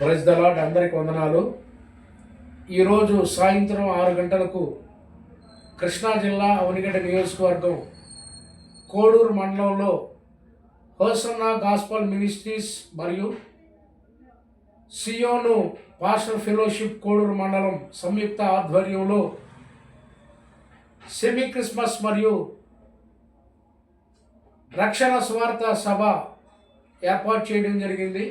Praise the Lord అందరికి వందనాలు. ఈరోజు సాయంత్రం ఆరు గంటలకు కృష్ణా జిల్లా అవనిగడ్డ నియోజకవర్గం కోడూరు మండలంలో హోసన్న గాస్పల్ మినిస్ట్రీస్ మరియు సియోను పాస్టర్ ఫెలోషిప్ కోడూరు మండలం సంయుక్త ఆధ్వర్యంలో సెమీ క్రిస్మస్ మరియు రక్షణ స్వార్థ సభ ఏర్పాటు చేయడం జరిగింది.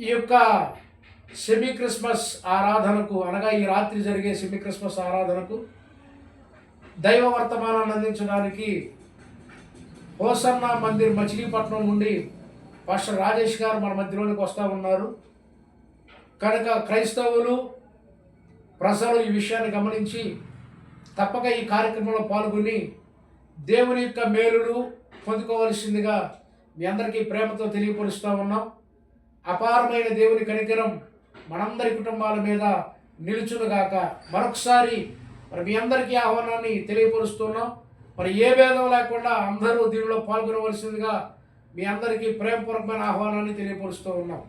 ఈ యొక్క సెమీ క్రిస్మస్ ఆరాధనకు అనగా ఈ రాత్రి జరిగే సెమీ క్రిస్మస్ ఆరాధనకు దైవ వర్తమానాన్ని అందించడానికి హోసన్న మందిర్ మచిలీపట్నం నుండి పాస్టర్ రాజేష్ గారు మన మధ్యలోనికి వస్తూ ఉన్నారు. కనుక క్రైస్తవులు ప్రజలు ఈ విషయాన్ని గమనించి తప్పక ఈ కార్యక్రమంలో పాల్గొని దేవుని యొక్క మేలులు పొందుకోవలసిందిగా మీ అందరికీ ప్రేమతో తెలియపరుస్తూ ఉన్నాం. అపారమైన దేవుని కనికరం మనందరి కుటుంబాల మీద నిలుచునుగాక మరొకసారి మరి మీ అందరికీ ఆహ్వానాన్ని తెలియపరుస్తున్నాం. మరి ఏ భేదం లేకుండా అందరూ దీనిలో పాల్గొనవలసిందిగా మీ అందరికీ ప్రేమపూర్వకమైన ఆహ్వానాన్ని తెలియపరుస్తూ ఉన్నాం.